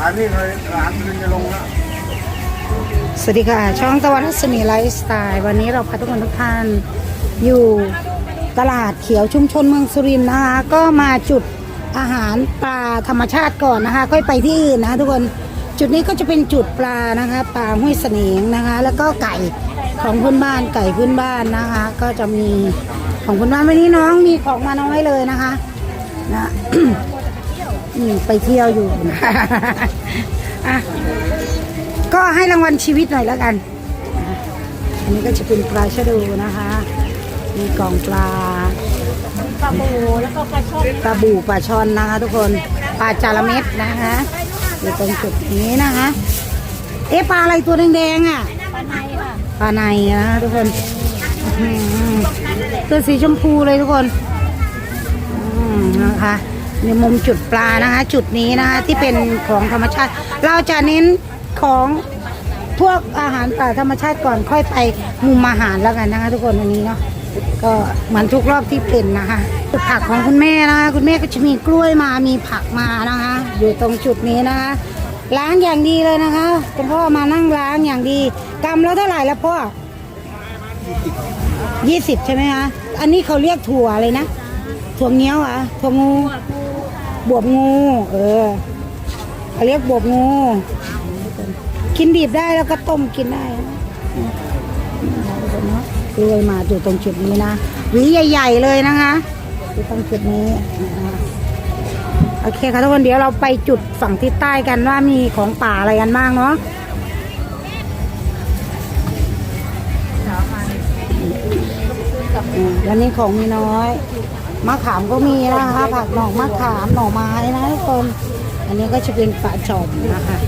อันนี้เลยร้านมันจะลงแล้วสวัสดีค่ะ ช่องตะวันรัศมีไลฟ์สไตล์ วันนี้เราพาทุกคนทุกท่านอยู่ตลาดเขียวชุมชนเมืองสุรินทร์นะคะ ก็มาจุดอาหารปลาธรรมชาติก่อนนะคะ ค่อยไปที่อื่นนะคะทุกคนจุดนี้ก็จะเป็นจุดปลานะคะ ปลาห้วยเสนงนะคะ แล้วก็ไก่ของพื้นบ้านไก่พื้นบ้านนะคะ ก็จะมีของพื้นบ้านวันนี้น้องมีของมาน้อยเลยนะคะนะ อืมไปเที่ยวอยู่ อะก็ให้รางวัลชีวิตหน่อยแล้วกันอันนี้ก็จะเป็นปลาชะดูนะคะ มีกล่องปลาปลาบูแล้วก็ปลาช่อนปลาบูปลาช่อนนะคะ ทุกคนปลาจาระเม็ดนะคะอยู่ตรงจุดนี้นะคะ เอ๊ะปลาอะไรตัวแดงๆอะปลาในค่ะปลาในนะคะทุกคนตัวสีชมพูเลยทุกคนนะคะ ในมุมจุดปลานะคะ จุดนี้นะคะที่เป็นของธรรมชาติ เราจะเน้นของพวกอาหารป่าธรรมชาติก่อนค่อยไปมุมอาหารแล้วกันนะคะ ทุกคนวันนี้เนาะก็เหมือนทุกรอบที่เป็นนะคะผักของคุณแม่นะคะคุณแม่ก็จะมีกล้วยมามีผักมานะคะ อยู่ตรงจุดนี้นะคะล้างอย่างดีเลยนะคะคุณพ่อมานั่งล้างอย่างดีกำแล้วเท่าไหร่แล้วพ่อยี่สิบใช่ไหมคะอันนี้เขาเรียกถั่วเลยนะ ถั่วเงี้ยวอะถั่วงู บวบงู เออเขาเรียกบวบงู กินดิบได้แล้วก็ต้มกินได้นะกล้วยมาอยู่ตรงจุดนี้นะหวีใหญ่ๆเลยนะคะอยู่ตรงจุดนี้โอเคค่ะทุกคนเดี๋ยวเราไปจุดฝั่งทิศใต้กันว่ามีของป่าอะไรกันบ้างเนาะอืมวันนี้ของมีน้อย มะขามก็มีนะคะผักหน่อมะขามหน่อไม้นะทุกคนอันนี้ก็จะเป็นปลาจอมนะคะ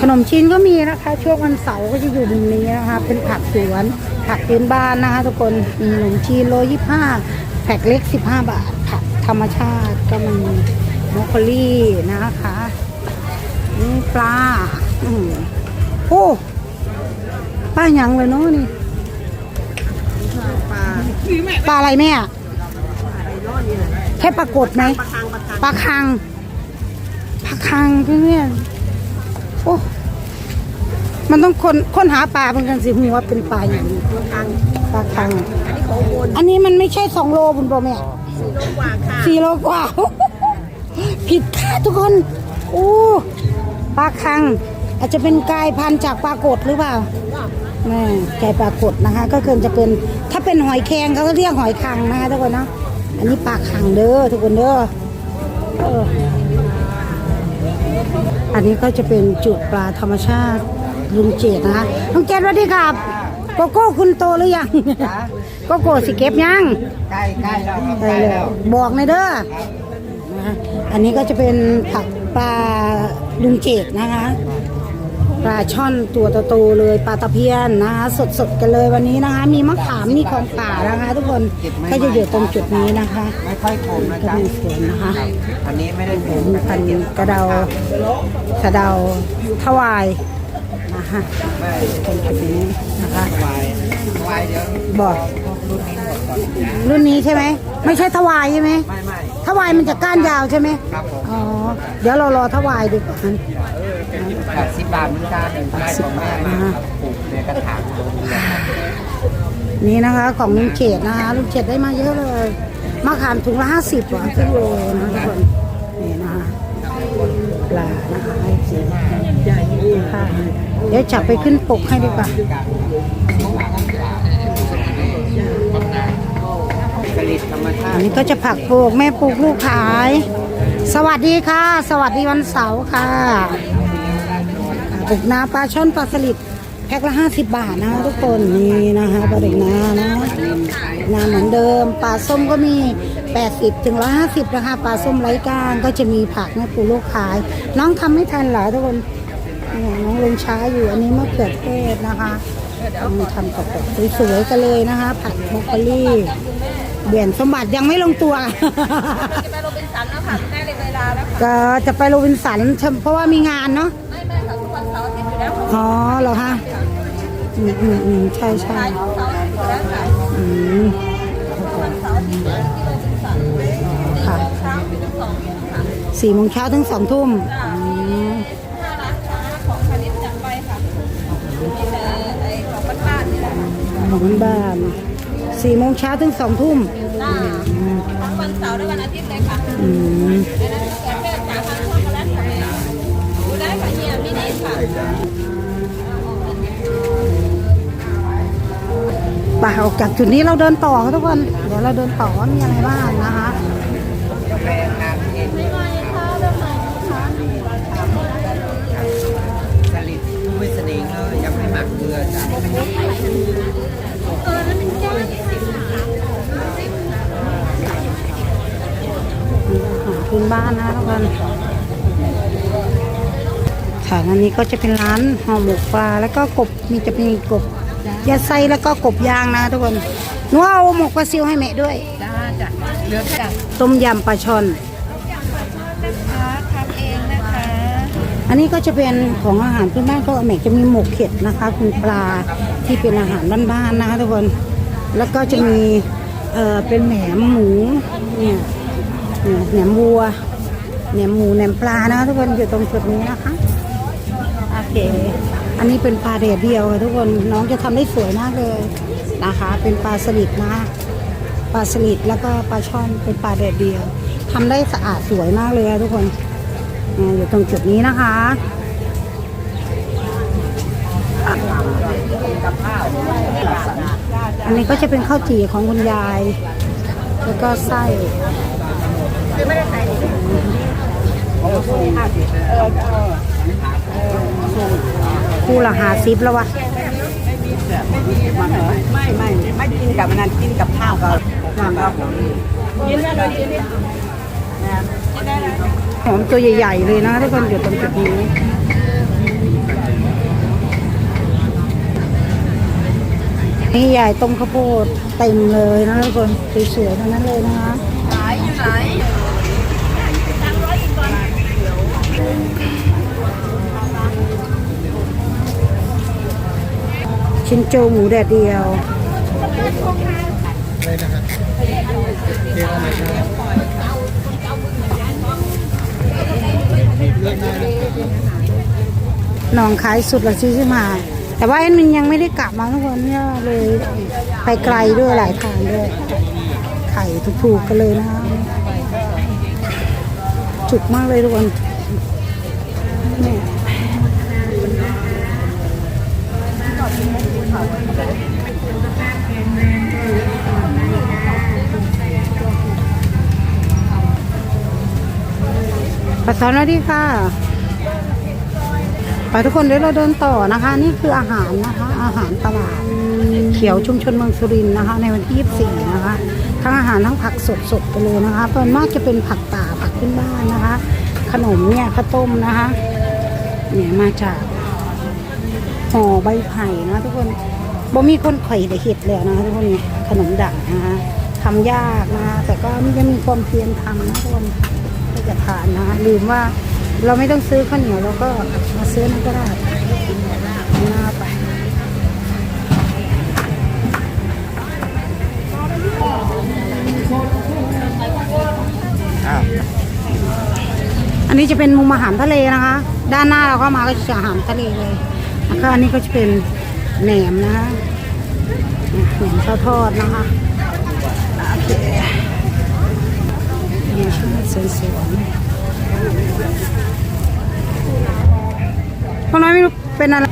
ขนมจีนก็มีนะคะ ช่วงวันเสาร์ก็จะอยู่มุมนี้นะคะ เป็นผักสวนผักพื้นบ้านนะคะ ทุกคนมีขนมจีนโลยี่ห้าแพ็คเล็กสิบห้าบาทผักธรรมชาติก็มีมอคโคลี่นะคะนี่ปลาอโอ้ปลาหยังเลยเนาะนี่ ปลาอะไรแม่ใช่ปลากดไหมปลาคังปลาคังเพื่อนโอ้มันต้องค้นค้นหาปลาเหมือนกันสิหัวาเป็นปลาอย่างนี้ปลาคัง อันนี้มันไม่ใช่สองโลบุญโบแม่สี่โลกว่าค่ะสี่โลกว่าผิดค่ะทุกคนโอ้ปลาคัง อาจจะเป็นกายพันธุ์จากปลากดหรือเปล่าแม่ไก่ปลากดนะคะ ก็คือจะเป็นถ เป็นหอยแครงเขาก็เรียกหอยคังนะคะทุกคนเนาะอันนี้ปลาคังเด้อทุกคนเด้อเอออันนี้ก็จะเป็นจุดปลาธรรมชาติลุงเจดนะคะลุงเจดสวัสดีครับโกโก้คุณโตหรือยังโกโก้สิเก็บยังใกล้ใกล้แล้วครับได้เลยบอกในอยเด้อนะคะอันนี้ก็จะเป็นผักปลาลุงเจดนะคะ ปลาช่อนตัวโตๆเลยปลาตะเพียนนะคะสดๆกันเลยวันนี้นะคะ มีมะขามมีของป่านะคะ ทุกคนก็จะอยู่ตรงจุดนี้นะคะไม่ค่อยคมนะก็จ๊ะมีสวนนะคะอันนี้ไม่ได้คมมีพันธุ์กระเดาสะเดาถวายนะคะตรงจุดนี้ นะคะวายวายเดี๋ยวบอกรุ่นนี้ใช่ไหม ไม่ใช่ถวายใช่ไหมไม่ไม่ถวายมันจะก้านยาวใช่ไหมครับผมอ๋อ เดี๋ยวเรารอถวายดีกว่าแปดสิบบาทเหมือนกันได้ของแม่มาครับปลูกในกระถางลงเลยครับนี่นะคะ ของลุงเขตนะคะลุงเขตได้มาเยอะเลยมะขามถุงละห้าสิบหวานกิโลนะทุกคนนี่นะคะปลานะคะให้สีค่ะเดี๋ยวจับไปขึ้นปกให้ดีกว่า นี้ก็จะผักปลูกแม่ปลูกลูกขาย สวัสดีค่ะ สวัสดีวันเสาร์ค่ะปลูกนาปลาช่อนปลาสลิดแพ็คละห้าสิบบาทนะคะทุกคนนี่นะคะปลาดุกนานะนาเหมือนเดิมปลาส้มก็มี 80ถึง150นะคะปลาส้มไร้ก้างก็จะมีผักแม่ปลูกลูกขาย น้องทำไม่ทันเหรอทุกคนนี่น้องลงช้าอยู่อันนี้มะเขือเทศนะคะทำกับแบบสวยๆกันเลยนะคะ ผัดบรอกโคลี่ เบี่ยนสมบัติยังไม่ลงตัว จะไปโรบินสันแล้วค่ะได้เลยเวลาแล้วก็จะไปโรบินสันเพราะว่ามีงานเนาะไม่ไม่ค่ะทุกวันเสาร์อาทิตย์อยู่แล้วอ๋อเหรอฮะอืมอืมอืมใช่ใช่ขายทุกเสาร์อาทิตย์อยู่แล้วค่ะอืมทุกวันเสาร์อาทิตย์ที่โรบินสันค่ะเช้าถึงสองค่ะสี่โมงเช้าถึงสองทุ่มอืมห้าร้านค้าของคณิตจัดไปค่ะมีแต่ไอ้ของบ้านๆนี่แหละของบ้าน สี่โมงเช้าถึงสองทุ่มจ้าทั้งวันเสาร์และวันอาทิตย์เลยค่ะอืมในนั้นกาแฟสาขาช็อกโกแลตค่ะแม่ดูได้ค่ะเฮียมินิค่ะไปออกจากจุดนี้เราเดินต่อค่ะทุกคน เดี๋ยวเราเดินต่อว่ามีอะไรบ้างนะคะ บ้านนะทุกคนค่ะอันนี้ก็จะเป็นร้านห่อหมกปลาแล้วก็กบมีจะมีกบยาไส้แล้วก็กบย่างนะทุกคนหนูเอาหมกปลาซิวให้แม่ด้วยจ้าจ้ะเหลือจ้ะต้มยำปลาช่อนนะคะทำเองนะคะอันนี้ก็จะเป็นของอาหารพื้นบ้านก็แม่จะมีหมกเข็ดนะคะคุณปลาที่เป็นอาหารบ้านๆนะคะทุกคนแล้วก็จะมีเอ่อเป็นแหนมหมูเนี่ยเนี่ยแหนมวัว แหนมหมูแหนมปลานะทุกคนอยู่ตรงจุดนี้นะคะโอเค อันนี้เป็นปลาเดียดเดียวค่ะทุกคนน้องจะทำได้สวยมากเลยนะคะ เป็นปลาสลิดนะปลาสลิดแล้วก็ปลาช่อนเป็นปลาเดียดเดียวทำได้สะอาดสวยมากเลยทุกคนอยู่ตรงจุดนี้นะคะอันนี้ก็จะเป็นข้าวจี่ของคุณยาย แล้วก็ไส้คู่ คู่ละหาซิปแล้ววะไม่ไม่ไม่กินกับนั้นกินกับข้าวก็น้ำครับหอมตัวใหญ่ๆเลยนะทุกคนอยู่ตรงจุดนี้นี่ใหญ่ต้มข้าวโพดเต็มเลยนะทุกคนสวยๆทั้งนั้นเลยนะคะขายอยู่ไหน ชินโจหมูแดดเดียวหนองขายสุดละซีซิมาแต่ว่าแอนมินยังไม่ได้กลับมาทุกคนเนี่ยเลยไปไกลด้วยหลายทางด้วย ไข่ถูกๆกันเลยนะจุกมากเลยทุกคนเนี่ย สสาวะดีค่ะไปทุกคนเดี๋ยวเราเดินต่อนะคะ นี่คืออาหารนะคะ อาหารตลาดเขียวชุมชนเมืองสุรินทร์นะคะ ในวันที่ 24 นะคะ ทั้งอาหารทั้งผักสดๆไปเลยนะคะส่วนมากจะเป็นผักป่าผักขึ้นบ้านนะคะ ขนมเนี่ยข้าวต้มนะคะเนี่ยมาจากห่อใบไผ่นะทุกคนบ่มีคนไข่แต่เห็ดเลยนะคะทุกคนขนมดั่งนะคะทำยากนะคะแต่ก็ยังมีความเพียรทำนะทุกคน ก็จะทานนะคะลืมว่าเราไม่ต้องซื้อข้าวเหนียวเราก็มาซื้อนั่นก็ได้หน้าไปอ้าวอันนี้จะเป็นมุมอาหารทะเลนะคะ ด้านหน้าเราเข้ามาก็จะอาหารทะเลเลยแล้วก็อันนี้ก็จะเป็นแหนมนะคะแหนมข้าวทอดนะคะโอเค เนี่ยชื่อสวนสวนพ่อน้อยไม่รู้เป็นอะไร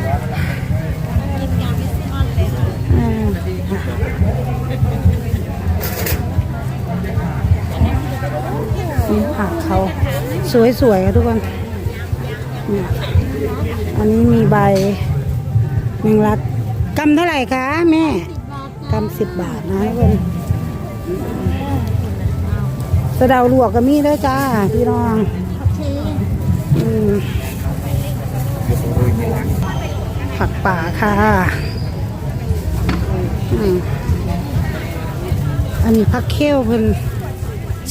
นี่ผักเขาสวยๆค่ะทุกคน อันนี้มีใบแมงลักกำเท่าไหร่คะแม่กำสิบบาทนะทุกคน สะเดาลวกก็มีด้วยจ้า พี่น้องผักป่าค่ะอันนี้ผักเขี้ยวเพิ่น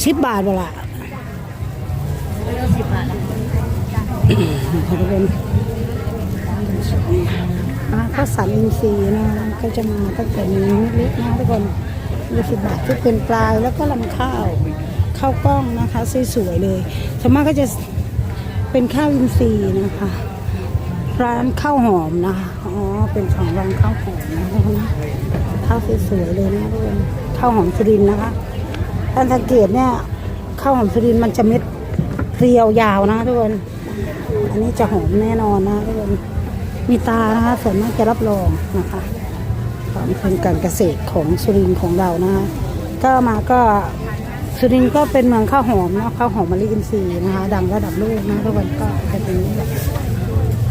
สิบบาทเปล่าค่ะทุกคนอ่าข้าวสารอินทรีย์นะก็จะมาตั้งแต่นี้เล็กนะทุกคนยี่สิบบาทที่เป็นปลายแล้วก็ลำข้าว ข้าวกล้องนะคะสวยๆเลยส่วนมากก็จะเป็นข้าวอินทรีย์นะคะ ร้านข้าวหอมนะคะอ๋อเป็นของร้านข้าวหอมนะคะข้าวสวยๆเลยนะทุกคนข้าวหอมสุรินนะคะท่านสังเกตเนี่ยข้าวหอมสุรินมันจะเม็ดเรียวยาวนะทุกคนอันนี้จะหอมแน่นอนนะทุกคนมีตานะคะส่วนมากจะรับรองนะคะของโครงการเกษตรของสุรินของเรานะคะก็มาก็ สุรินทร์ก็เป็นเมืองข้าวหอมเนาะข้าวหอมมะลิอินทรีย์นะคะดังระดับโลกนะทุกคนก็เป็นอย่างนี้แหละ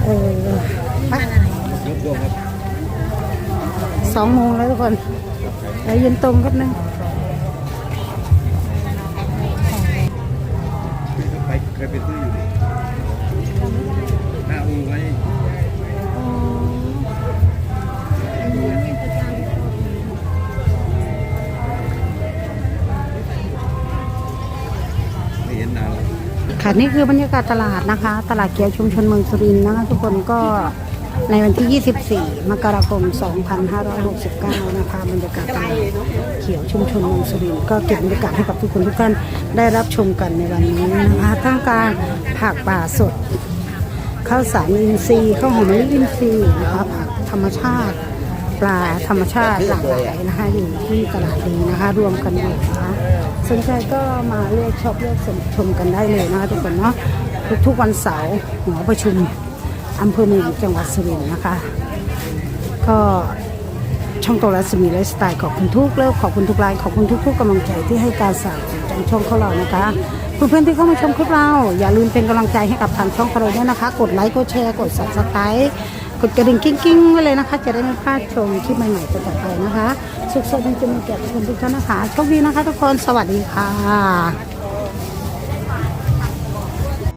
เออไปสองโมงแล้วทุกคนแล้วยืนตรงกันนึงไปเคยไปซื้ออยู่ ค่ะนี่คือบรรยากาศตลาดนะคะ ตลาดเกียวชุมชนเมืองสุรินทร์นะคะ ทุกคนก็ในวันที่ 24 มกราคม 2569 นะคะบรรยากาศตลาดเขียวชุมชนเมืองสุรินทร์ก็เก็บบรรยากาศให้กับทุกคนทุกท่านได้รับชมกันในวันนี้นะคะทั้งการผักป่าสดข้าวสารอินทรีย์ข้าวหอมมะลิอินทรีย์นะคะผักธรรมชาติปลาธรรมชาติหลากหลายนะคะอยู่ที่ตลาดนี้นะคะ รวมกันอยู่นะคะ สนใจก็มาเลือกชอบเลือกชมกันได้เลยนะคะทุกคนเนาะทุกๆวันเสาร์หอประชุมอำเภอเมืองจังหวัดสุรินทร์นะคะ ก็ช่องโตรัสมีไลฟ์สไตล์ขอบคุณทุกเลิฟขอบคุณทุกไลน์ขอบคุณทุกๆกกำลังใจที่ให้การสนับสนุนทางช่องของเรานะคะเพื่อนๆที่เข้ามาชมคลิปเรา อย่าลืมเป็นกำลังใจให้กับทางช่องของเราด้วยนะคะ กดไลค์กดแชร์กด subscribe กดกระดิ่งกิ้งๆไว้เลยนะคะ จะได้ไม่พลาดชมคลิปใหม่ๆต่อไปนะคะ สุขสันต์วันจะมีแก่ทุกคนทุกท่านนะคะโชคดีนะคะทุกคนสวัสดีค่ะ